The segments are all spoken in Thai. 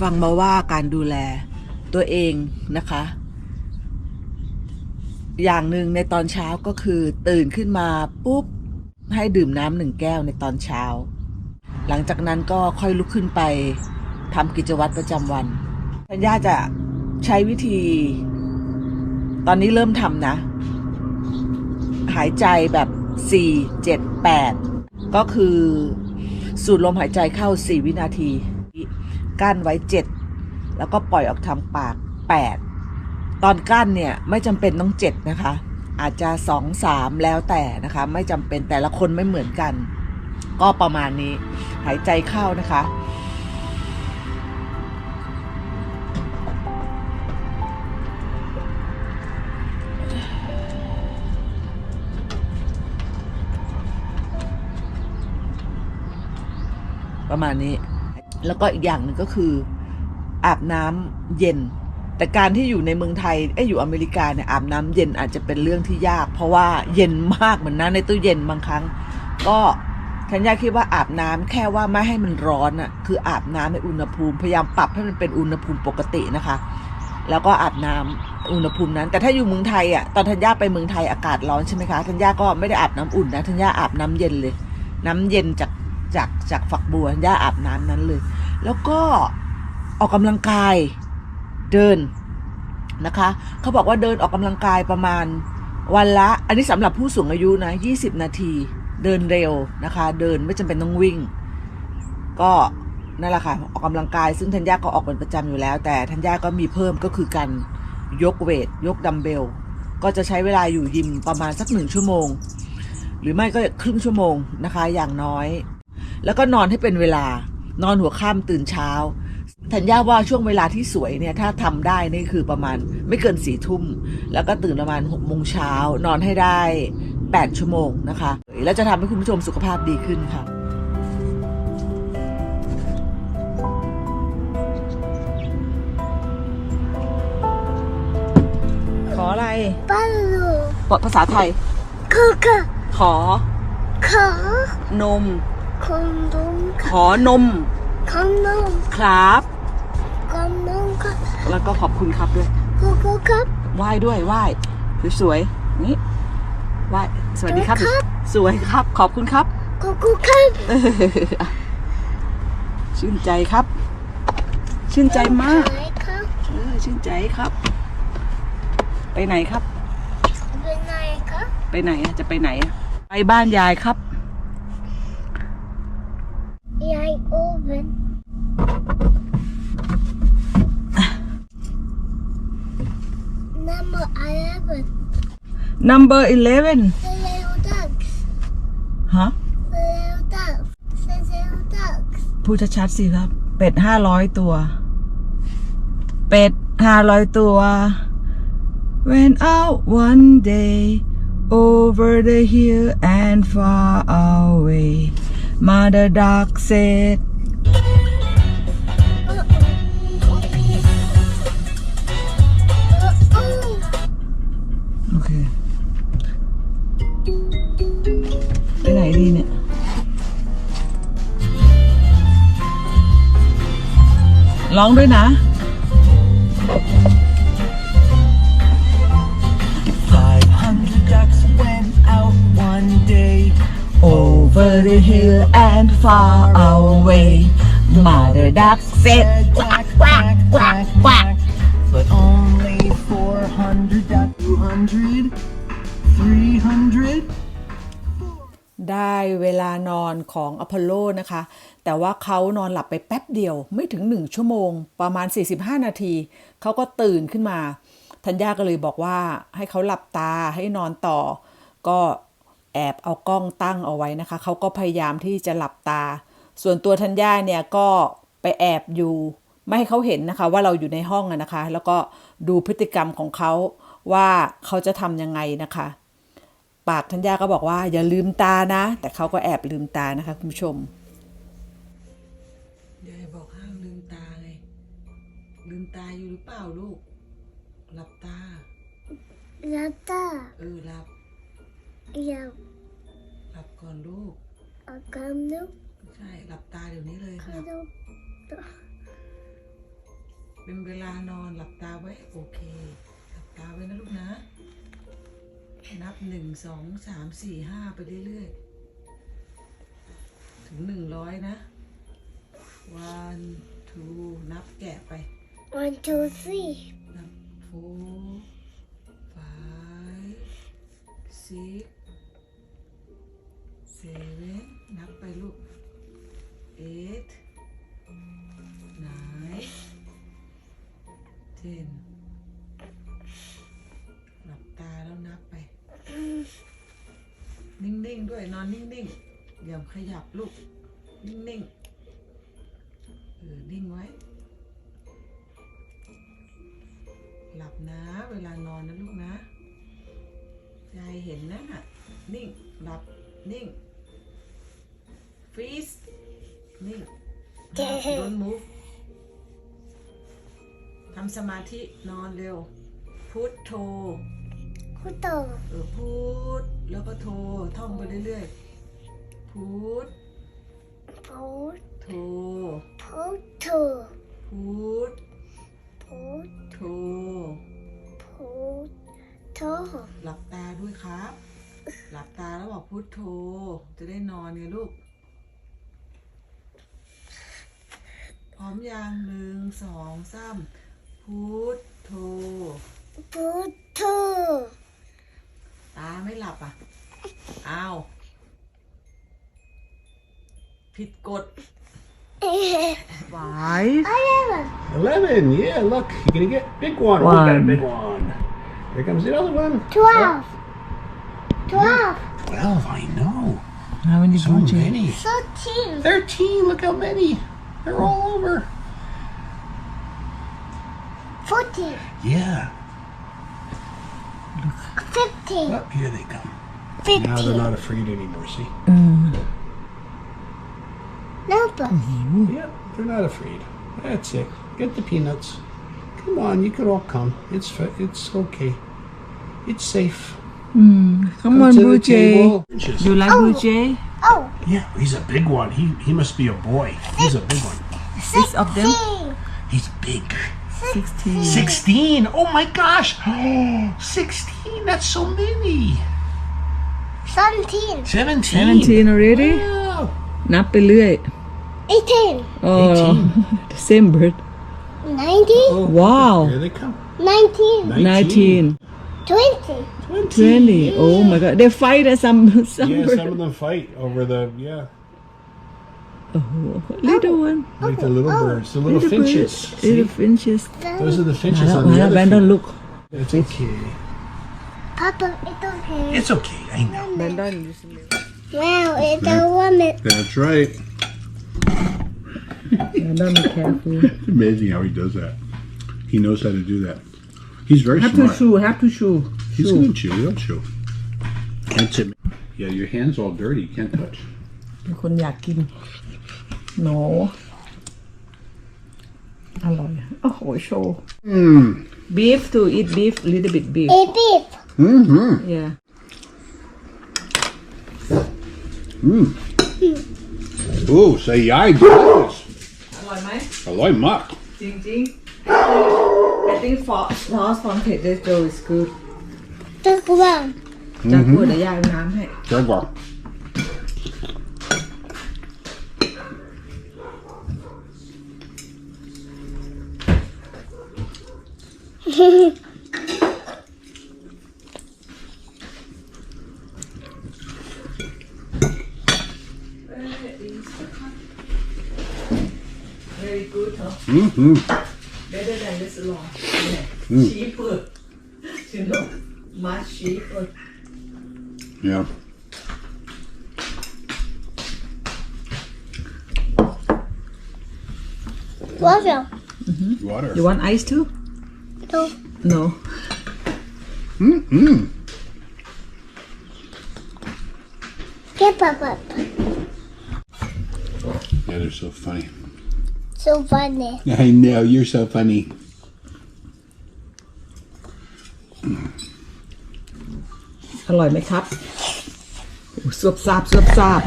ฟังมาว่าการดูแลตัวเองนะคะ อย่างหนึ่งในตอนเช้าก็คือตื่นขึ้นมาปุ๊บ ให้ดื่มน้ำหนึ่งแก้วในตอนเช้า หลังจากนั้นก็ค่อยลุกขึ้นไปทำกิจวัตรประจำวันธัญญาจะใช้วิธี ตอนนี้เริ่มทำนะ หายใจแบบ4 7 8 ก็คือสูดลมหายใจเข้า 4 วินาที กั้นไว้7แล้วก็ปล่อยออกทางปาก8ตอนกั้นเนี่ยไม่จำเป็นต้อง7นะคะ อาจจะ2 3แล้วแต่นะคะ ไม่จำเป็นแต่ละคนไม่เหมือนกัน ก็ประมาณนี้หายใจเข้านะคะประมาณนี้ แล้วก็อีกอย่างหนึ่งก็คือ อาบน้ำเย็น แต่การที่อยู่ในเมืองไทยเอ้อยู่อเมริกาเนี่ยอาบน้ำเย็นอาจจะเป็นเรื่องที่ยาก เพราะว่าเย็นมากเหมือนน้ำในตู้เย็นบางครั้ง ก็ทัญญาคิดว่าอาบน้ำแค่ว่าไม่ให้มันร้อนอะคืออาบน้ำในอุณหภูมิพยายามปรับให้มันเป็นอุณหภูมิปกตินะคะ แล้วก็อาบน้ำอุณหภูมินั้น แต่ถ้าอยู่เมืองไทยอะตอนธัญญาไปเมืองไทยอากาศร้อนใช่ไหมคะธัญญาก็ไม่ได้อาบน้ำอุ่นนะธัญญาอาบน้ำเย็นเลย น้ำเย็นจาก จากจากฝักบัวธัญญาอาบน้ำนั้นเลย แล้วก็ออกกำลังกายเดินนะคะ เขาบอกว่าเดินออกกำลังกายประมาณวันละ อันนี้สำหรับผู้สูงอายุนะ 20 นาที เดินเร็วนะคะ เดินไม่จำเป็นต้องวิ่ง ก็นั่นแหละค่ะออกกำลังกาย ซึ่งธัญญาก็ออกเป็นประจำอยู่แล้ว แต่ธัญญาก็มีเพิ่มก็คือการยกเวท ยกดัมเบล ก็จะใช้เวลาอยู่ยิมประมาณสักหนึ่งชั่วโมง หรือไม่ก็ครึ่งชั่วโมงนะคะ อย่างน้อย แล้วก็นอนให้เป็นเวลานอนหัวค่ำตื่นเช้าธัญญาว่าช่วงเวลาที่สวยเนี่ยถ้าทำได้นี่คือประมาณไม่เกินสี่ทุ่ม แล้วก็ตื่นประมาณหกโมงเช้านอนให้ได้แปดชั่วโมงนะคะ แล้วจะทำให้คุณผู้ชมสุขภาพดีขึ้นค่ะขออะไรป้าลูบทภาษาไทยคือคือขอ ขอ นม คนนมขอนมคนนมครับคนนมครับแล้วก็ขอบคุณครับด้วยกูกูครับไหว้ด้วยไหว้สวยๆนี่ไหว้สวัสดีครับครับสวยครับ ขอบคุณครับกูกูครับเอออะชื่นใจครับ ชื่นใจมากไหนครับเออชื่นใจครับ ไปไหนครับเป็นไหนครับ ไปไหนอะจะไปไหนอะไปบ้านยายครับ ยายโอเว่น number eleven number 11เร็วดักฮะเร็วดักเร็วดักพูดชัดๆสิครับ เป็ดห้าร้อยตัว เป็ดห้าร้อยตัว went out one day over the hill and far away mother duck said ร้องด้วยนะ Five hundred ducks went out one day over the hill and far away. Mother duck said, quack, quack, quack, quack. ได้เวลานอนของอพอลโลนะคะ แต่ว่าเขานอนหลับไปแป๊บเดียวไม่ถึง 1 ชั่วโมง ประมาณ 45 นาที เขาก็ตื่นขึ้นมา ธัญญาก็เลยบอกว่าให้เขาหลับตาให้นอนต่อ ก็แอบเอากล้องตั้งเอาไว้นะคะ เขาก็พยายามที่จะหลับตา ส่วนตัวธัญญาเนี่ยก็ไปแอบอยู่ไม่ให้เขาเห็นนะคะว่าเราอยู่ในห้องนะคะ แล้วก็ดูพฤติกรรมของเขาว่าเขาจะทำยังไงนะคะ ปากธัญญาก็บอกว่าอย่าลืมตานะ แต่เขาก็แอบลืมตานะคะคุณผู้ชมยายบอกห้ามลืมตาไงลืมตาอยู่หรือเปล่าลูก หลับตาแล้วตาเออหลับอยากหลับก่อนลูกเอากำนึกใช่หลับตาเดี๋ยวนี้เลยขหลับนมเป็นเวลานอนหลับตาไว้โอเค หลับตาไว้นะลูกนะ นับหนึ่งสองสามสี่ห้าไปเรื่อยๆ ถึงหนึ่งร้อยนะ one two นับแกะไป one two three นับ four five six seven นับไปลูก eight nine ten นิ่งๆด้วยนอนนิ่งๆอย่าขยับลูก นิ่งๆเออนิ่งไว้ หลับนะ เวลานอนนะลูกนะยายเห็นนะน่ะนิ่งหลับนิ่งฟรีสนิ่ง don't move ทำสมาธินอนเร็ว พุทโธ คุโตเออพุทแล้วก็โทท่องไปเรื่อยๆพุทพุทโทพุทโธพุทพุทโทพุทโธหลับตาด้วยครับ หลับตาแล้วบอกพุทโธจะได้นอนไงลูกพร้อมยังหนึ่งสองสามพุทโธพุทโธ ตาไม่หลับอ่ะ อ้าว ผิดกฎ เอ๊ะ หวาย Eleven, yeah, look, you're gonna get big one. Oh, we got a big one. Here comes the other one. twelve twelve Twelve, I know. How many So many. thirteen Thirteen, look how many. They're all over. fourteen Yeah. fifteen Up here they come. Now they're not afraid anymore, see? Mm. number mm-hmm. Yep, they're not afraid. That's it. Get the peanuts. Come on, you could all come. It's fa- it's okay. It's safe. Mm. Come Come on to Blue Jay table. Just- You like oh. Blue Jay oh Yeah, he's a big one. He he must be a boy. He's a big one. Six of them He's big. Sixteen 16. Oh my gosh. 16. That's so many. seventeen 17. Seventeen already Wow. นับไปเรื่อย eighteen อ๋อ the same bird nineteen Oh, Wow Here they come. nineteen 19 twenty 20 Oh my god they fight at some some Yeah, bird some of them fight over the, yeah. little one Like the little birds, the little, little finches. bird, See? little finches Those are the มา finches แล้ว on มา the แล้ว other แบนดอน field. ลุก It's okay. Papa it's okay It's okay. I know. แบนดอน wow it's a woman That's right. แบนดอน be careful Amazing how he does that. He knows how to do that. He's very have to smart. chew have to chew He's chew gonna chew. He'll chew. That's it. Yeah, your hand's all dirty. You can't touch. มีคนอยากกิน โนอร่อยโอ้โหโชว์ beef to eat beef little bit beef a beep Mm-hmm. yeah Ooh, say yai, delicious. อร่อยไหม Aloy mak. จริงจริงๆ I think for sauce from potato is good take one จากพูดเดี๋ยวยายเอาน้ำให้ Jaguar. Very good huh Mm-hmm. better than this long yeah. cheaper you know much cheaper Yeah. water Mhm. Water. you want ice too no no Mm-hmm. get Papa Yeah, they're so funny. so funny I know, you're so funny. อร่อยไหมครับโอ้สวบซาบสวบซาบ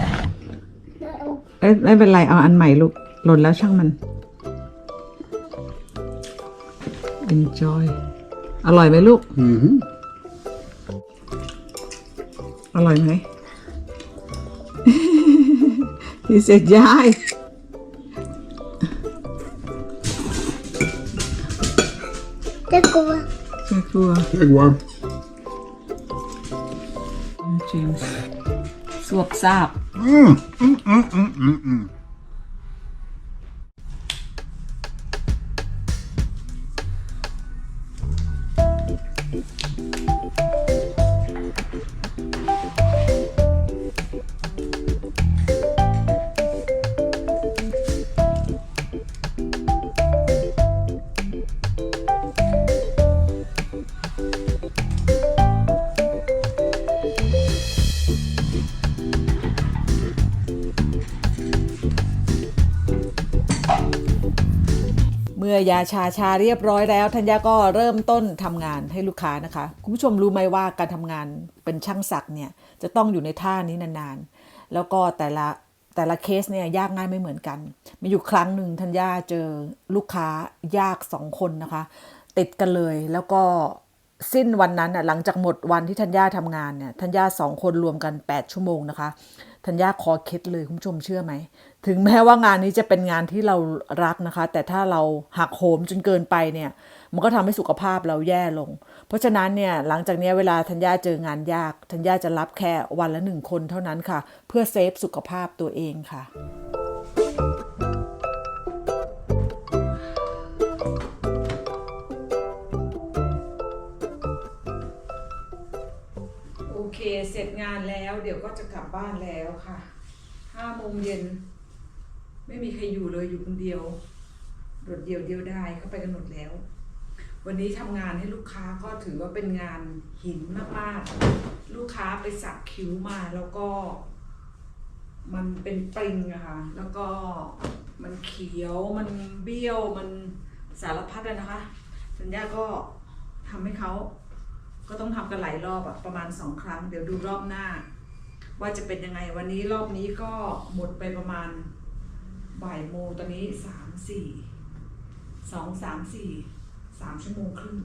no เอ้ยไม่เป็นไรเอาอันใหม่ลูกหล่นแล้วช่างมัน enjoy อร่อยไหมลูก Mm-hmm. อร่อยไหมพี่เสกยาย Det går. แม่ครัว Big one. จิมสวบซาบ Mm. Mm, mm, mm, mm, mm. เมื่อ ยาชาชาเรียบร้อยแล้ว ธัญญาก็เริ่มต้นทำงานให้ลูกค้านะคะ คุณผู้ชมรู้ไหมว่าการทำงานเป็นช่างศักด์เนี่ยจะต้องอยู่ในท่านี้นานๆ แล้วก็แต่ละแต่ละเคสเนี่ยยากง่ายไม่เหมือนกัน มีอยู่ครั้งหนึ่งธัญญาเจอลูกค้ายากสองคนนะคะ ติดกันเลยแล้วก็สิ้นวันนั้นน่ะหลังจากหมดวันที่ธัญญาทำงานเนี่ยธัญญาสองคนรวมกัน 8 ชั่วโมงนะคะ ธัญญาคอเคล็ดเลยคุณผู้ชมเชื่อไหม ถึงแม้ว่างานนี้จะเป็นงานที่เรารักนะคะ แต่ถ้าเราหักโหมจนเกินไปเนี่ย มันก็ทำให้สุขภาพเราแย่ลง เพราะฉะนั้นเนี่ยหลังจากนี้เวลาธัญญาเจองานยาก ธัญญาจะรับแค่วันละหนึ่งคนเท่านั้นค่ะ เพื่อเซฟสุขภาพตัวเองค่ะ โอเค เสร็จงานแล้ว เดี๋ยวก็จะกลับบ้านแล้วค่ะห้าโมงเย็น ไม่มีใครอยู่เลยอยู่คนเดียวโดดเดียวเดียวได้เข้าไปกันหมดแล้ว วันนี้ทำงานให้ลูกค้าก็ถือว่าเป็นงานหินมากๆ ลูกค้าไปสักคิ้วมาแล้วก็ มันเป็นปริงอะค่ะแล้วก็มันเขียวมันเบี้ยวมันสารพัดอะนะคะสัญญาก็ทำให้เขา ก็ต้องทำกันหลายรอบอะประมาณสองครั้ง เดี๋ยวดูรอบหน้า ว่าจะเป็นยังไงวันนี้รอบนี้ก็หมดไปประมาณบ่ายโมงตอนนี้สามสี่สองสามสี่สามชั่วโมงครึ่ง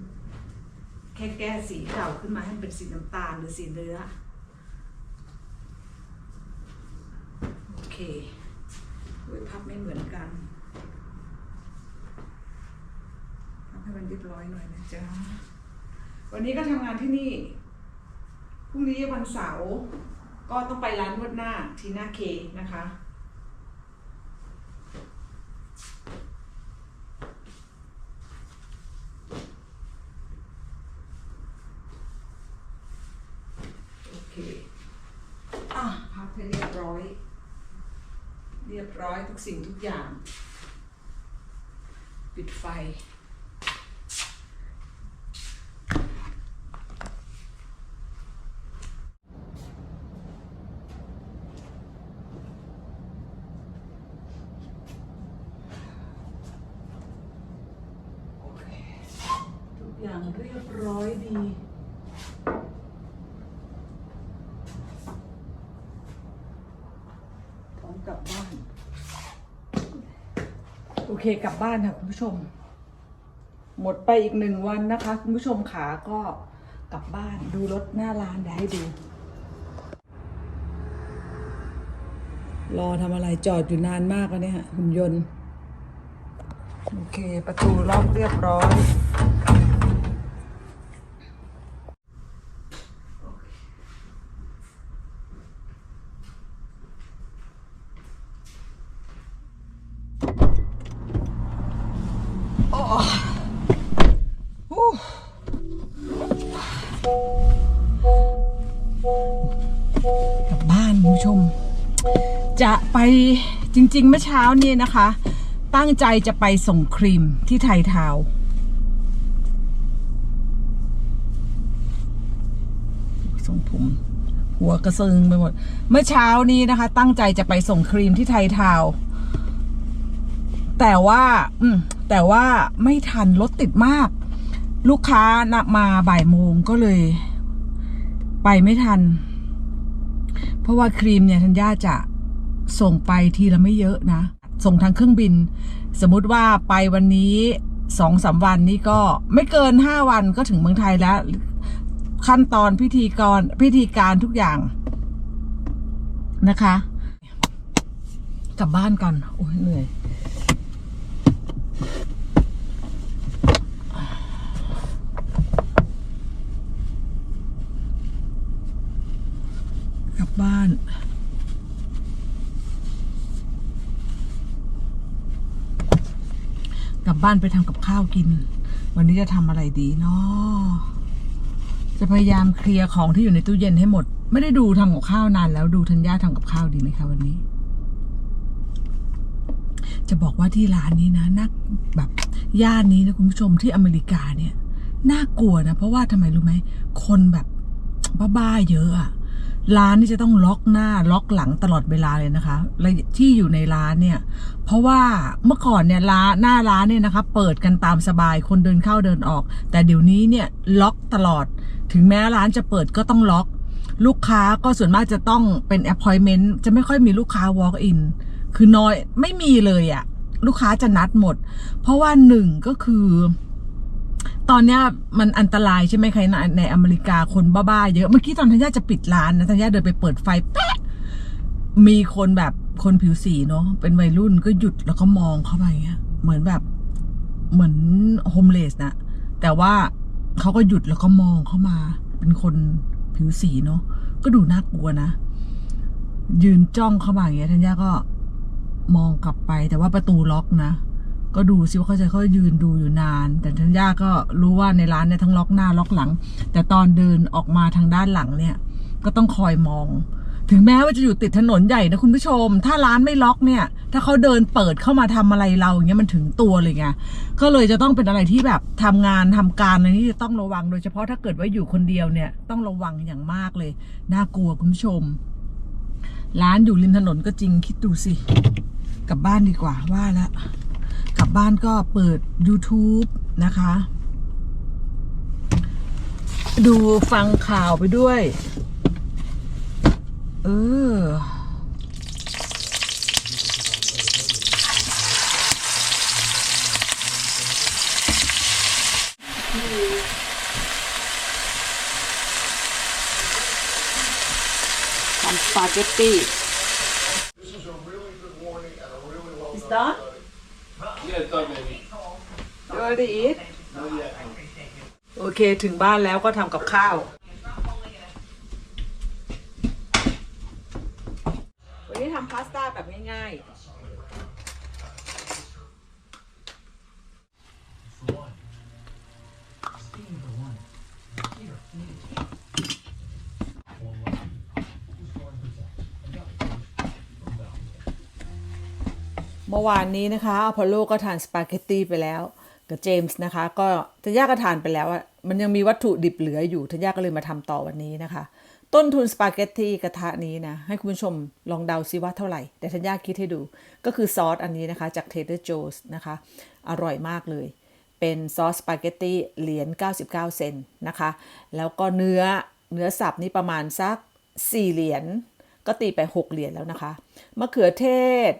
แค่แก้สีเก่าขึ้นมาให้มันเป็นสีน้ำตาลหรือสีเนื้อโอเคอุ้ยพับไม่เหมือนกันพับให้มันเรียบร้อยหน่อยนะจ๊ะ วันนี้ก็ทำงานที่นี่ พรุ่งนี้วันเสาร์ก็ต้องไปร้านนวดหน้าทีน่าเคนะคะ โอเค อะพับให้เรียบร้อย เรียบร้อยทุกสิ่งทุกอย่าง ปิดไฟ โอเค ทุกอย่างเรียบร้อยดี พร้อมกลับบ้าน โอเคกลับบ้านค่ะคุณผู้ชม หมดไปอีกหนึ่งวันนะคะ คุณผู้ชมขาก็กลับบ้านดูรถหน้าร้านเดี๋ยวให้ดู รอทำอะไรจอดอยู่นานมากแล้วเนี่ยหุ่นยนต์ โอเค ประตูล็อกเรียบร้อย ไปจริงๆเมื่อเช้านี่นะคะ ตั้งใจจะไปส่งครีมที่ไทยทาวส่งผมหัวกระซึงไปหมด เมื่อเช้านี้นะคะ ตั้งใจจะไปส่งครีมที่ไทยทาวแต่ว่า อืมแต่ว่าไม่ทันรถติดมาก ลูกค้านับมาบ่ายโมงก็เลย ไปไม่ทัน เพราะว่าครีมเนี่ยธัญญาจะ ส่งไปทีละไม่เยอะนะ ส่งทางเครื่องบิน สมมุติว่าไปวันนี้สองสามวันนี้ก็ไม่เกินห้าวันก็ถึงเมืองไทยแล้ว ขั้นตอนพิธีกรพิธีการทุกอย่างนะคะ กลับบ้านก่อนโอ้ยเหนื่อยกลับบ้าน กลับบ้านไปทำกับข้าวกิน วันนี้จะทำอะไรดีเนาะจะพยายามเคลียร์ของที่อยู่ในตู้เย็นให้หมด ไม่ได้ดูทำกับข้าวนานแล้วดูธัญญาทำกับข้าวดีไหมคะวันนี้ จะบอกว่าที่ร้านนี้นะนักแบบย่านนี้นะคุณผู้ชมที่อเมริกาเนี่ยน่ากลัวนะเพราะว่าทำไมรู้ไหมคนแบบบ้าๆเยอะอะ ร้านนี่จะต้องล็อกหน้าล็อกหลังตลอดเวลาเลยนะคะ และที่อยู่ในร้านเนี่ย เพราะว่าเมื่อก่อนเนี่ยร้านหน้าร้านเนี่ยนะคะ เปิดกันตามสบายคนเดินเข้าเดินออก แต่เดี๋ยวนี้เนี่ยล็อกตลอด ถึงแม้ร้านจะเปิดก็ต้องล็อก ลูกค้าก็ส่วนมากจะต้องเป็น appointment จะไม่ค่อยมีลูกค้า walk in คือน้อยไม่มีเลยอะลูกค้าจะนัดหมด เพราะว่าหนึ่งก็คือ ตอนเนี้ยมันอันตรายใช่ไหมใคะในในอเมริกาคนบ้าๆเยอะ เมื่อกี้ตอนธัญญาจะปิดร้านนะธัญญาเดินไปเปิดไฟแป๊ะมีคนแบบคนผิวสีเนาะเป็นวัยรุ่นก็หยุดแล้วก็มองเข้าไปเงี้ยเหมือนแบบเหมือนโฮมเลสนะแต่ว่าเขาก็หยุดแล้วก็มองเข้ามา เป็นคนผิวสีเนาะก็ดูน่ากลัวนะ ยืนจ้องเข้ามาอย่างเงี้ยธัญญาก็มองกลับไปแต่ว่าประตูล็อกนะ ก็ดูซิว่าเขาจะเขายืนดูอยู่นาน แต่ธัญญาก็รู้ว่าในร้านเนี่ยทั้งล็อกหน้าล็อกหลัง แต่ตอนเดินออกมาทางด้านหลังเนี่ย ก็ต้องคอยมอง ถึงแม้ว่าจะอยู่ติดถนนใหญ่นะคุณผู้ชม ถ้าร้านไม่ล็อกเนี่ย ถ้าเขาเดินเปิดเข้ามาทำอะไรเราอย่างเงี้ยมันถึงตัวเลยไงก็เลยจะต้องเป็นอะไรที่แบบทำงานทำการอะไรที่จะต้องระวังโดยเฉพาะถ้าเกิดว่าอยู่คนเดียวเนี่ยต้องระวังอย่างมากเลยน่ากลัวคุณผู้ชม ร้านอยู่ริมถนนก็จริงคิดดูสิกลับบ้านดีกว่าว่าแล้ว ลับบ้านก็เปิด YouTube นะคะ ดูฟังข่าวไปด้วย เออทำสปาเกตตี้ Yeah, it's done, baby. You already eat? โอเค ถึงบ้านแล้วก็ทำกับข้าว วันนี้ทำพาสต้าแบบง่ายๆ มื่อวานนี้นะคะอพอลโลก็ทานสปาเกตตีไปแล้ว กับเจมส์นะคะ ก็ทัญญาก็ทานไปแล้วอะมันยังมีวัตถุดิบเหลืออยู่ทัญญาก็เลยมาทำต่อวันนี้นะคะ ต้นทุนสปาเกตตีกระทะนี้นะ ให้คุณผู้ชมลองเดาซิว่าเท่าไหร่แต่ทัญญาคิดให้ดูก็คือซอสอันนี้นะคะ จาก Trader Joe's นะคะ อร่อยมากเลย เป็นซอสสปาเกตตีเหรียญ99 เซนนะคะ แล้วก็เนื้อเนื้อสับนี่ประมาณสัก 4 เหรียญก็ตีไป 6 เหรียญแล้วนะคะมะเขือเทศ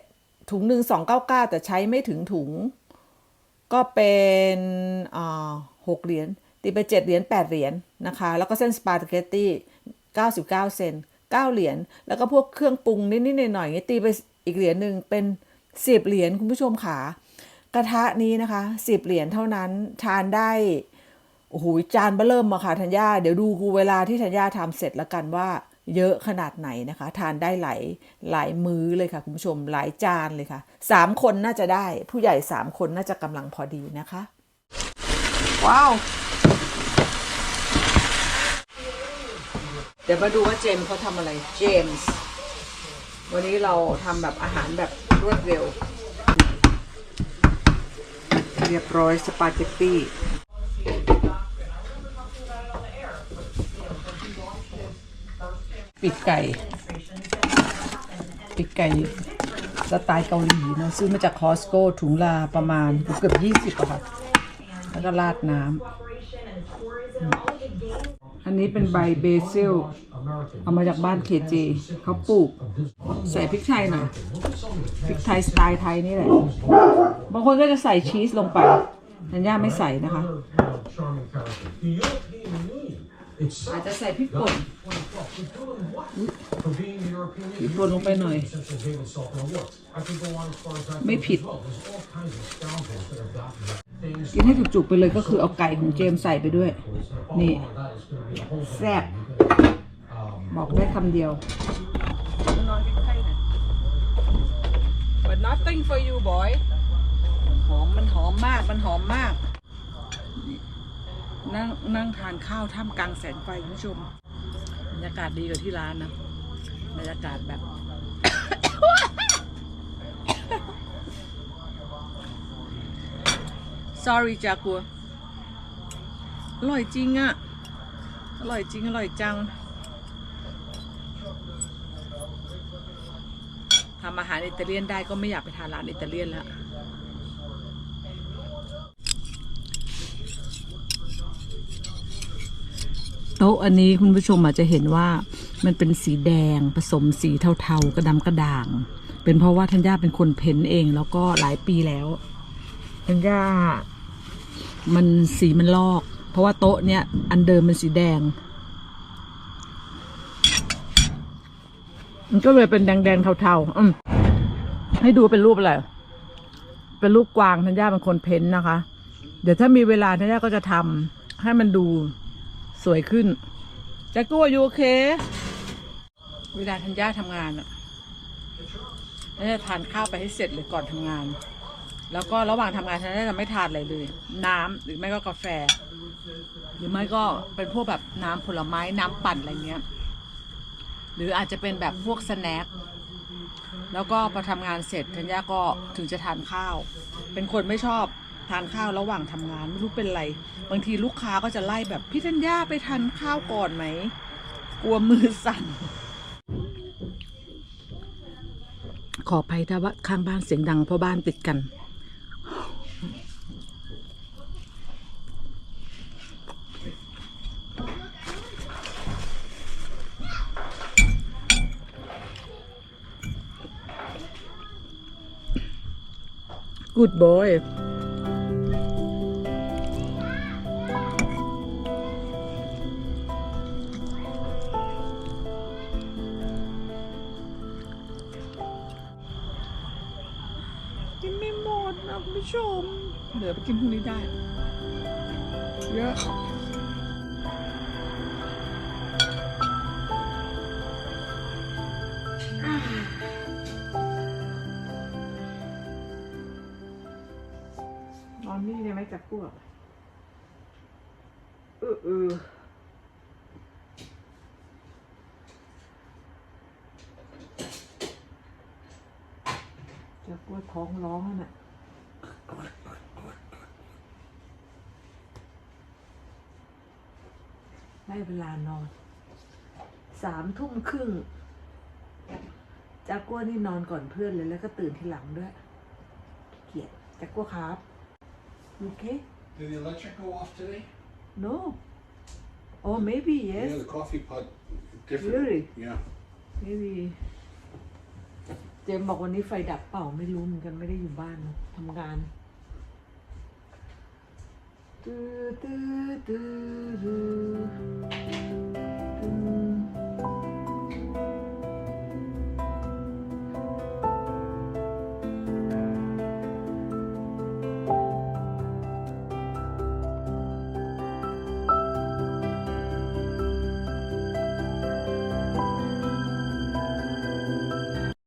ถุงหนึ่ง299แต่ใช้ไม่ถึงถุง ก็เป็นหกเหรียญตีไปเจ็ดเหรียญแปดเหรียญนะคะ แล้วก็เส้นสปาเกตตี้เก้าสิบเก้าเซนเก้าเหรียญแล้วก็พวกเครื่องปรุงนิดๆหน่อยๆอย่างงี้ตีไปอีกเหรียญหนึ่งเป็นสิบเหรียญคุณผู้ชมค่ะกระทะนี้นะคะสิบเหรียญเท่านั้นทานได้โอ้โหจานเบอเริ่มมาค่ะธัญญาเดี๋ยวดูเวลาที่ธัญญาทำเสร็จแล้วกันว่า เยอะขนาดไหนนะคะ ทานได้หลายหลายมื้อเลยค่ะ คุณผู้ชมหลายจานเลยค่ะสามคนน่าจะได้ ผู้ใหญ่สามคนน่าจะกำลังพอดีนะคะ ว้าว เดี๋ยวมาดูว่าเจมส์เขาทำอะไรเจมส์วันนี้เราทำแบบอาหารแบบรวดเร็ว เรียบร้อยสปาเกตตี้ ปีกไก่ปีกไก่สไตล์เกาหลีเนะซื้อมาจากคอสโก้ถุงละประมาณเกือบยี่สิบอะค่ะ แล้วก็ราดน้ำอันนี้เป็นใบเบซิลเอามาจากบ้านเคเจเขาปลูก ใส่พริกไทยหน่อยพริกไทยสไตล์ไทยนี่แหละ บางคนก็จะใส่ชีสลงไปธัญญาไม่ใส่นะคะ อาจจะใส่พริกป่น 2012 was doing what? For being the European Union. พริกป่นลงไปหน่อย Essentially gave itself an award. I could go on as far as that ไม่ goes ผิด as well. There's all kinds of scoundrels that have gotten that. Things กินให้จุกๆไปเลยก็คือเอาไก่ของเจมส์ใส่ไปด้วย all นี่ of that is going to be a whole แซ่บ um, บอกได้คำเดียวนอนใกล้ๆหน่อย but nothing for you boy หอมมันหอมมาก มันหอมมาก นั่งนั่งทานข้าวท่ามกลางแสงไฟคุณผู้ชมบ รยากาศดีกว่าที่ร้านนะบรรยากาศแบบ sorry จากัวอร่อยจริงอะอร่อยจริง อร่อยจังทำอาหารอิตาเลียนได้ก็ไม่อยากไปทานร้านอิตาเลียนแล้ว โต๊ะอันนี้คุณผู้ชมอาจจะเห็นว่ามันเป็นสีแดงผสมสีเทาๆ กระดำกระด่าง เป็นเพราะว่าธัญญาเป็นคนเพ้นเองแล้วก็หลายปีแล้วธัญญามันสีมันลอก เพราะว่าโต๊ะเนี้ยอันเดิมมันสีแดง มันก็เลยเป็นแดงๆเทาๆอืมให้ดูเป็นรูปอะไรเป็นรูปกวางธัญญาเป็นคนเพ้นนะคะ เดี๋ยวถ้ามีเวลาธัญญาก็จะทำให้มันดู สวยขึ้นจ็คกู้อยู่โอเค เวลาธัญญาทำงานอะธัญญาทานข้าวไปให้เสร็จเลยก่อนทำงาน แล้วก็ระหว่างทำงานธัญญาจะไม่ทานอะไรเลย น้ำหรือไม่ก็กาแฟ หรือไม่ก็เป็นพวกแบบน้ำผลไม้น้ำปั่นอะไรเงี้ย หรืออาจจะเป็นแบบพวกสแน็คแล้วก็พอทำงานเสร็จธัญญาก็ถึงจะทานข้าว เป็นคนไม่ชอบานข้าวระหว่างทำงานไม่รู้เป็นไร บางทีลูกค้าก็จะไล่แบบพี่ธัญญาไปทานข้าวก่อนไหมกลัวมือสั่น ขออภัยถ้าว่าข้างบ้านเสียงดังเพราะบ้านติดกัน Good boy ผู้ชมเดี๋ยวไปกินพรุ่งนี้ได้ เยอะนอนนี่ได้ไหมจับพวกเออเออจับพวกท้องร้องน่ะ ได้เวลานอน สามทุ่มครึ่งจากกัวนี่นอนก่อนเพื่อนเลยแล้วก็ตื่นทีหลังด้วยเกลียดจากกัวครับ โอเค Did the electric go off today? No. Oh, maybe Yeah, yes. the coffee pot. Different. Really? Yeah. Maybe. เจมส์บอกวันนี้ไฟดับเปล่าไม่รู้เหมือนกันไม่ได้อยู่บ้านนะทำงาน ตื้อตื้อตื้อตื้อ